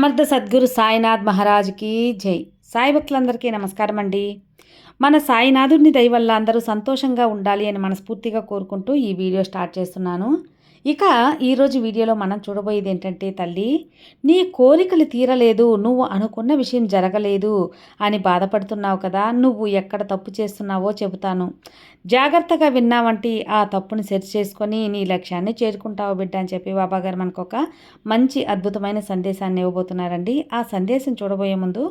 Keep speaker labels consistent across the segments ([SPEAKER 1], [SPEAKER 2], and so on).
[SPEAKER 1] సమర్థ సద్గురు సాయినాథ్ మహారాజ్కి జై. సాయి భక్తులందరికీ నమస్కారం అండి మన సాయినాథుడిని దయవల్ల అందరూ సంతోషంగా ఉండాలి అని మనస్ఫూర్తిగా కోరుకుంటూ ఈ వీడియో స్టార్ట్ చేస్తున్నాను. ఇక ఈరోజు వీడియోలో మనం చూడబోయేది ఏంటంటే తల్లి నీ కోరికలు తీరలేదు నువ్వు అనుకున్న విషయం జరగలేదు అని బాధపడుతున్నావు కదా నువ్వు ఎక్కడ తప్పు చేస్తున్నావో చెబుతాను. జాగ్రత్తగా విన్నావంటే ఆ తప్పుని సెర్చ్ చేసుకొని నీ లక్ష్యాన్ని చేరుకుంటావు బిడ్డ అని చెప్పి బాబాగారు మనకు ఒక మంచి అద్భుతమైన సందేశాన్ని ఇవ్వబోతున్నారండి. ఆ సందేశం చూడబోయే ముందు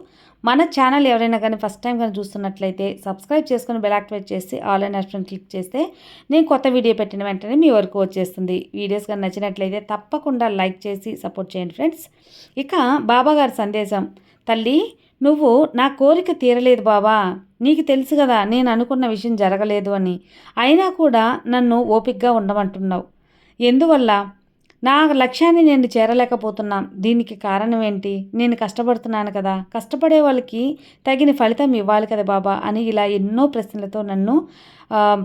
[SPEAKER 1] మన ఛానల్ ఎవరైనా కానీ ఫస్ట్ టైం కానీ చూస్తున్నట్లయితే సబ్స్క్రైబ్ చేసుకుని బెల్ యాక్టివేట్ చేసి ఆన్లైన్ ఆప్షన్ క్లిక్ చేస్తే నేను కొత్త వీడియో పెట్టిన వెంటనే మీ వరకు వచ్చేస్తుంది. వీడియోస్ కానీ నచ్చినట్లయితే తప్పకుండా లైక్ చేసి సపోర్ట్ చేయండి ఫ్రెండ్స్. ఇక బాబాగారి సందేశం తల్లి నువ్వు నా కోరిక తీరలేదు బాబా. నీకు తెలుసు కదా నేను అనుకున్న విషయం జరగలేదు అని. అయినా కూడా నన్ను ఓపిక్గా ఉండమంటున్నావు. ఎందువల్ల? నా లక్ష్యాన్ని నేను చేరలేకపోతున్నా. దీనికి కారణం ఏంటి? నేను కష్టపడుతున్నాను కదా. కష్టపడే వాళ్ళకి తగిన ఫలితం ఇవ్వాలి కదా బాబా అని ఇలా ఎన్నో ప్రశ్నలతో నన్ను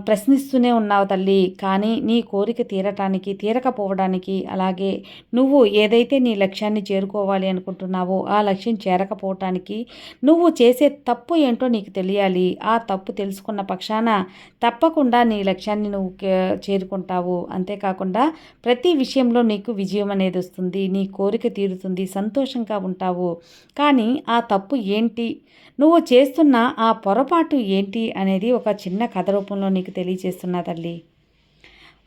[SPEAKER 1] ప్రశ్నిస్తూనే ఉన్నావు తల్లి. కానీ నీ కోరిక తీరటానికి తీరకపోవడానికి అలాగే నువ్వు ఏదైతే నీ లక్ష్యాన్ని చేరుకోవాలి అనుకుంటున్నావో ఆ లక్ష్యం చేరకపోవటానికి నువ్వు చేసే తప్పు ఏంటో నీకు తెలియాలి. ఆ తప్పు తెలుసుకున్న పక్షాన తప్పకుండా నీ లక్ష్యాన్ని నువ్వు చేరుకుంటావు. అంతేకాకుండా ప్రతి విషయంలో నీకు విజయం అనేది వస్తుంది. నీ కోరిక తీరుతుంది. సంతోషంగా ఉంటావు. కానీ ఆ తప్పు ఏంటి? నువ్వు చేస్తున్న ఆ పొరపాటు ఏంటి? అనేది ఒక చిన్న కథ రూపం రూపంలో నీకు తెలియజేస్తున్నా తల్లి.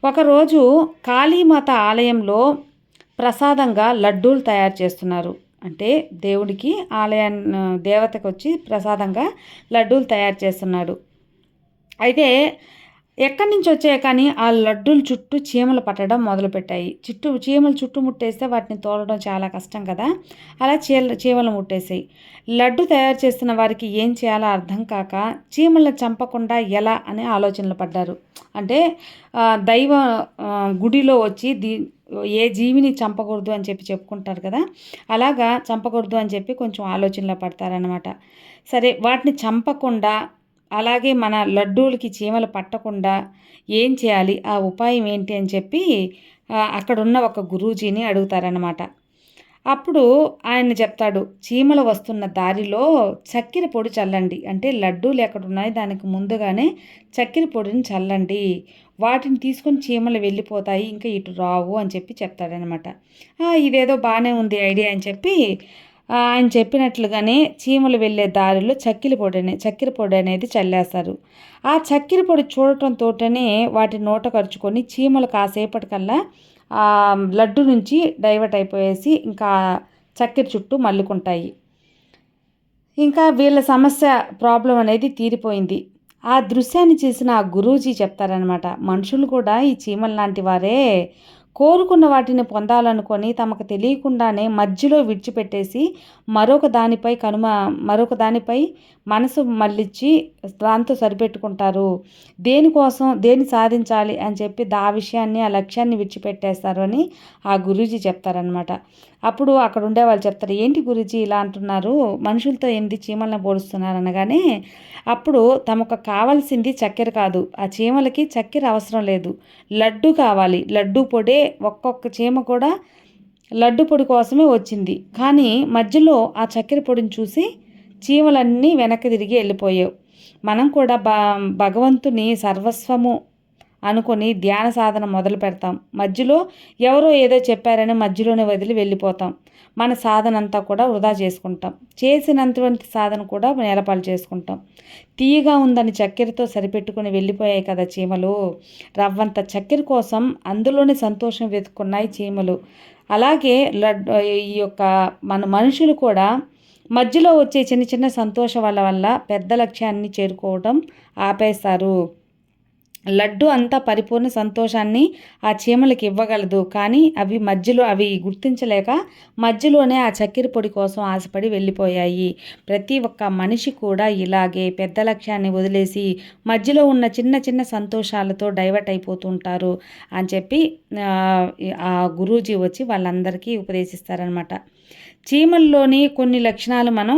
[SPEAKER 1] ఒకరోజు కాళీమాత ఆలయంలో ప్రసాదంగా లడ్డూలు తయారు చేస్తున్నారు. అంటే దేవుడికి ఆలయాన్ని దేవతకు వచ్చి ప్రసాదంగా లడ్డూలు తయారు చేస్తున్నాడు. అయితే ఎక్కడి నుంచి వచ్చాయి కానీ ఆ లడ్డూలు చుట్టూ చీమలు పట్టడం మొదలుపెట్టాయి. చుట్టూ చీమలు చుట్టూ ముట్టేస్తే వాటిని తోలడం చాలా కష్టం కదా? అలా చీల చీమలు ముట్టేసాయి. లడ్డు తయారు చేస్తున్న వారికి ఏం చేయాలో అర్థం కాక చీమలను చంపకుండా ఎలా అనే ఆలోచనలు పడ్డారు. అంటే దైవ గుడిలో వచ్చి దీ ఏ జీవిని చంపకూడదు అని చెప్పి చెప్పుకుంటారు కదా? అలాగా చంపకూడదు అని చెప్పి కొంచెం ఆలోచనలో పడతారనమాట సరే వాటిని చంపకుండా అలాగే మన లడ్డూలకి చీమలు పట్టకుండా ఏం చేయాలి? ఆ ఉపాయం ఏంటి అని చెప్పి అక్కడున్న ఒక గురూజీని అడుగుతారనమాట అప్పుడు ఆయన చెప్తాడు చీమలు వస్తున్న దారిలో చక్కెర పొడి చల్లండి. అంటే లడ్డూలు ఎక్కడున్నాయి దానికి ముందుగానే చక్కెర పొడిని చల్లండి. వాటిని తీసుకొని చీమలు వెళ్ళిపోతాయి ఇంకా ఇటు రావు అని చెప్పి చెప్తాడనమాట ఇదేదో బాగానే ఉంది ఐడియా అని చెప్పి ఆయన చెప్పినట్లుగానే చీమలు వెళ్ళే దారిలో చక్కెర పొడి చక్కెర పొడి అనేది చల్లేస్తారు. ఆ చక్కెర పొడి చూడటంతోటనే వాటి నోట ఖర్చుకొని చీమలు కాసేపటికల్లా లడ్డు నుంచి డైవర్ట్ అయిపోయేసి ఇంకా చక్కెర చుట్టూ మల్లుకుంటాయి. ఇంకా వీళ్ళ సమస్య ప్రాబ్లం అనేది తీరిపోయింది. ఆ దృశ్యాన్ని చేసిన ఆ గురూజీ చెప్తారనమాట మనుషులు కూడా ఈ చీమల లాంటి వారే. కోరుకున్న వాటిని పొందాలనుకొని తమకు తెలియకుండానే మధ్యలో విడిచిపెట్టేసి మరొక దానిపై కనుమ మరొక దానిపై మనసు మళ్ళించి దాంతో సరిపెట్టుకుంటారు. దేనికోసం దేని సాధించాలి అని చెప్పి ఆ విషయాన్ని ఆ లక్ష్యాన్ని విడిచిపెట్టేస్తారు అని ఆ గురూజీ చెప్తారనమాట అప్పుడు అక్కడ ఉండే వాళ్ళు చెప్తారు ఏంటి గురుజీ ఇలా అంటున్నారు? మనుషులతో ఏంది చీమలను పోలుస్తున్నారు అనగానే అప్పుడు తమకు కావాల్సింది చక్కెర కాదు. ఆ చీమలకి చక్కెర అవసరం లేదు. లడ్డు కావాలి. లడ్డు పొడే ఒక్కొక్క చీమ కూడా లడ్డు పొడి కోసమే వచ్చింది. కానీ మధ్యలో ఆ చక్కెర పొడిని చూసి చీమలన్నీ వెనక్కి తిరిగి వెళ్ళిపోయావు. మనం కూడా బ భగవంతుని సర్వస్వము అనుకొని ధ్యాన సాధన మొదలు పెడతాం. మధ్యలో ఎవరో ఏదో చెప్పారని మధ్యలోనే వదిలి వెళ్ళిపోతాం. మన సాధన అంతా కూడా వృధా చేసుకుంటాం. చేసినంతవంటి సాధన కూడా నేలపాలు చేసుకుంటాం. తీయగా ఉందని చక్కెరతో సరిపెట్టుకుని వెళ్ళిపోయాయి కదా చీమలు. రవ్వంత చక్కెర కోసం అందులోనే సంతోషం వెతుక్కున్నాయి చీమలు. అలాగే లడ్ ఈ యొక్క మన మనుషులు కూడా మధ్యలో వచ్చే చిన్న చిన్న సంతోషాల వల్ల పెద్ద లక్ష్యాన్ని చేరుకోవడం ఆపేస్తారు. లడ్డు అంతా పరిపూర్ణ సంతోషాన్ని ఆ చీమలకి ఇవ్వగలదు. కానీ అవి మధ్యలో అవి గుర్తించలేక మధ్యలోనే ఆ చక్కెర పొడి కోసం ఆశపడి వెళ్ళిపోయాయి. ప్రతి ఒక్క మనిషి కూడా ఇలాగే పెద్ద లక్ష్యాన్ని వదిలేసి మధ్యలో ఉన్న చిన్న చిన్న సంతోషాలతో డైవర్ట్ అయిపోతుంటారు అని చెప్పి ఆ గురూజీ వచ్చి వాళ్ళందరికీ ఉపదేశిస్తారనమాట చీమల్లోని కొన్ని లక్షణాలు మనం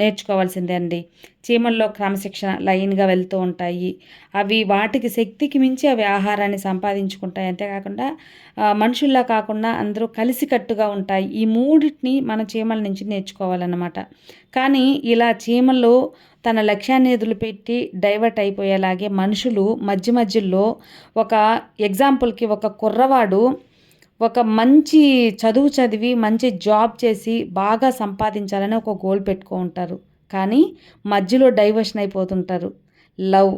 [SPEAKER 1] నేర్చుకోవాల్సిందే అండి. చీమల్లో క్రమశిక్షణ లైన్గా వెళ్తూ ఉంటాయి. అవి వాటికి శక్తికి మించి అవి ఆహారాన్ని సంపాదించుకుంటాయి. అంతేకాకుండా మనుషుల్లా కాకుండా అందరూ కలిసికట్టుగా ఉంటాయి. ఈ మూడింటిని మన చీమల నుంచి నేర్చుకోవాలన్నమాట. కానీ ఇలా చీమలు తన లక్ష్యాన్ని వదిలిపెట్టి డైవర్ట్ అయిపోయేలాగే మనుషులు మధ్య మధ్యలో ఒక ఎగ్జాంపుల్కి ఒక కుర్రవాడు ఒక మంచి చదువు చదివి మంచి జాబ్ చేసి బాగా సంపాదించాలని ఒక గోల్ పెట్టుకో ఉంటారు. కానీ మధ్యలో డైవర్షన్ అయిపోతుంటారు. లవ్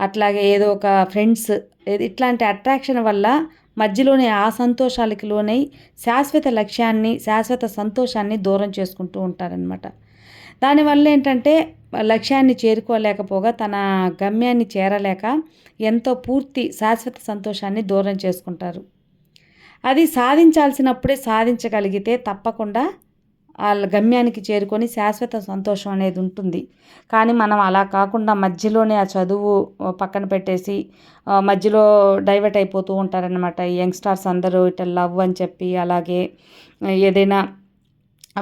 [SPEAKER 1] అట్లాగే ఏదో ఒక ఫ్రెండ్స్ ఇట్లాంటి అట్రాక్షన్ వల్ల మధ్యలోనే ఆ సంతోషాలకి లోనై శాశ్వత లక్ష్యాన్ని శాశ్వత సంతోషాన్ని దూరం చేసుకుంటూ ఉంటారనమాట దానివల్ల ఏంటంటే లక్ష్యాన్ని చేరుకోలేకపోగా తన గమ్యాన్ని చేరలేక ఎంతో పూర్తి శాశ్వత సంతోషాన్ని దూరం చేసుకుంటారు. అది సాధించాల్సినప్పుడే సాధించగలిగితే తప్పకుండా వాళ్ళ గమ్యానికి చేరుకొని శాశ్వత సంతోషం అనేది ఉంటుంది. కానీ మనం అలా కాకుండా మధ్యలోనే ఆ చదువు పక్కన పెట్టేసి మధ్యలో డైవర్ట్ అయిపోతూ ఉంటారనమాట యంగ్స్టార్స్ అందరూ ఇట్లా లవ్ అని చెప్పి అలాగే ఏదైనా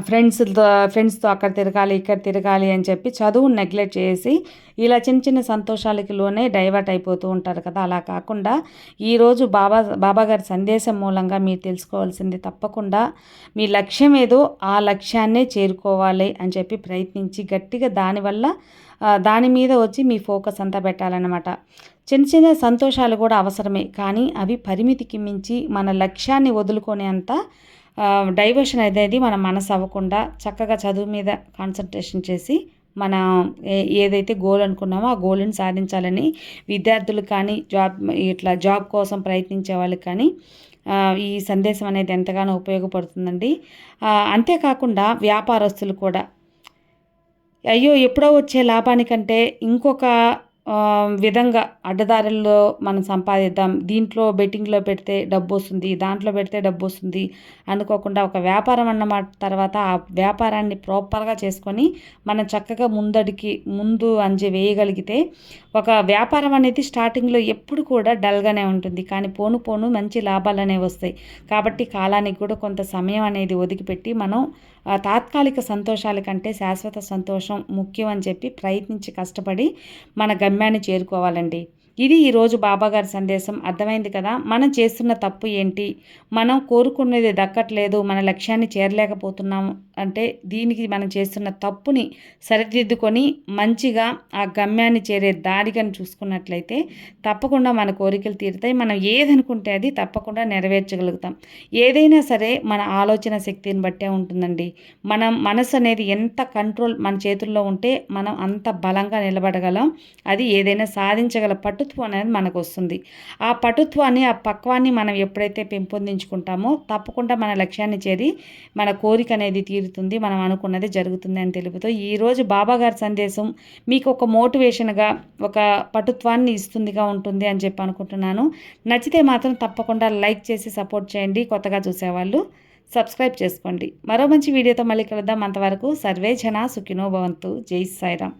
[SPEAKER 1] ఫ్రెండ్స్తో ఫ్రెండ్స్తో అక్కడ తిరగాలి ఇక్కడ తిరగాలి అని చెప్పి చదువు నెగ్లెక్ట్ చేసి ఇలా చిన్న చిన్న సంతోషాలకి లోనే డైవర్ట్ అయిపోతూ ఉంటారు కదా. అలా కాకుండా ఈరోజు బాబా బాబా గారి సందేశం మూలంగా మీరు తెలుసుకోవాల్సింది తప్పకుండా మీ లక్ష్యం ఏదో ఆ లక్ష్యాన్నే చేరుకోవాలి అని చెప్పి ప్రయత్నించి గట్టిగా దానివల్ల దాని మీద వచ్చి మీ ఫోకస్ అంతా పెట్టాలన్నమాట. చిన్న చిన్న సంతోషాలు కూడా అవసరమే కానీ అవి పరిమితికి మించి మన లక్ష్యాన్ని వదులుకునేంత డైవర్షన్ అనేది మన మనసు అవ్వకుండా చక్కగా చదువు మీద కాన్సన్ట్రేషన్ చేసి మన ఏదైతే గోల్ అనుకున్నామో ఆ గోల్ని సాధించాలని విద్యార్థులు కానీ జాబ్ ఇట్లా జాబ్ కోసం ప్రయత్నించే వాళ్ళకి కానీ ఈ సందేశం అనేది ఎంతగానో ఉపయోగపడుతుందండి. అంతేకాకుండా వ్యాపారస్తులు కూడా. అయ్యో ఎప్పుడో వచ్చే లాభానికంటే ఇంకొక విధంగా అడ్డదారుల్లో మనం సంపాదిద్దాం. దీంట్లో బెట్టింగ్లో పెడితే డబ్బు వస్తుంది దాంట్లో పెడితే డబ్బు వస్తుంది అనుకోకుండా ఒక వ్యాపారం అన్నమాట. తర్వాత ఆ వ్యాపారాన్ని ప్రాపర్గా చేసుకొని మనం చక్కగా ముందడికి ముందు అంజి వేయగలిగితే ఒక వ్యాపారం అనేది స్టార్టింగ్లో ఎప్పుడు కూడా డల్గానే ఉంటుంది. కానీ పోను పోను మంచి లాభాలు అనేవి వస్తాయి. కాబట్టి కాలానికి కూడా కొంత సమయం అనేది ఒదిగిపెట్టి మనం తాత్కాలిక సంతోషాల కంటే శాశ్వత సంతోషం ముఖ్యం అని చెప్పి ప్రయత్నించి కష్టపడి మన గమ్యాన్ని చేరుకోవాలండి. ఇది ఈరోజు బాబాగారి సందేశం. అర్థమైంది కదా? మనం చేస్తున్న తప్పు ఏంటి? మనం కోరుకున్నది దక్కట్లేదు మన లక్ష్యాన్ని చేరలేకపోతున్నాము అంటే దీనికి మనం చేస్తున్న తప్పుని సరిదిద్దుకొని మంచిగా ఆ గమ్యాన్ని చేరే దారిగాని చూసుకున్నట్లయితే తప్పకుండా మన కోరికలు తీరుతాయి. మనం ఏదనుకుంటే అది తప్పకుండా నెరవేర్చగలుగుతాం. ఏదైనా సరే మన ఆలోచన శక్తిని బట్టే ఉంటుందండి. మనం మనసు అనేది ఎంత కంట్రోల్ మన చేతుల్లో ఉంటే మనం అంత బలంగా నిలబడగలం. అది ఏదైనా సాధించగల పట్టు పటుత్వం అనేది మనకు వస్తుంది ఆ పటుత్వాన్ని ఆ పక్వాన్ని మనం ఎప్పుడైతే పెంపొందించుకుంటామో తప్పకుండా మన లక్ష్యాన్ని చేరి మన కోరిక అనేది తీరుతుంది. మనం అనుకున్నది జరుగుతుంది అని తెలుపుతూ ఈరోజు బాబా గారి సందేశం మీకు ఒక మోటివేషన్గా ఒక పటుత్వాన్ని ఇస్తుందిగా ఉంటుంది అని చెప్పి అనుకుంటున్నాను. నచ్చితే మాత్రం తప్పకుండా లైక్ చేసి సపోర్ట్ చేయండి. కొత్తగా చూసేవాళ్ళు సబ్స్క్రైబ్ చేసుకోండి. మరో మంచి వీడియోతో మళ్ళీ కలుద్దాం. అంతవరకు సర్వే జన సుఖినో భవంతు. జై సాయిరామ్.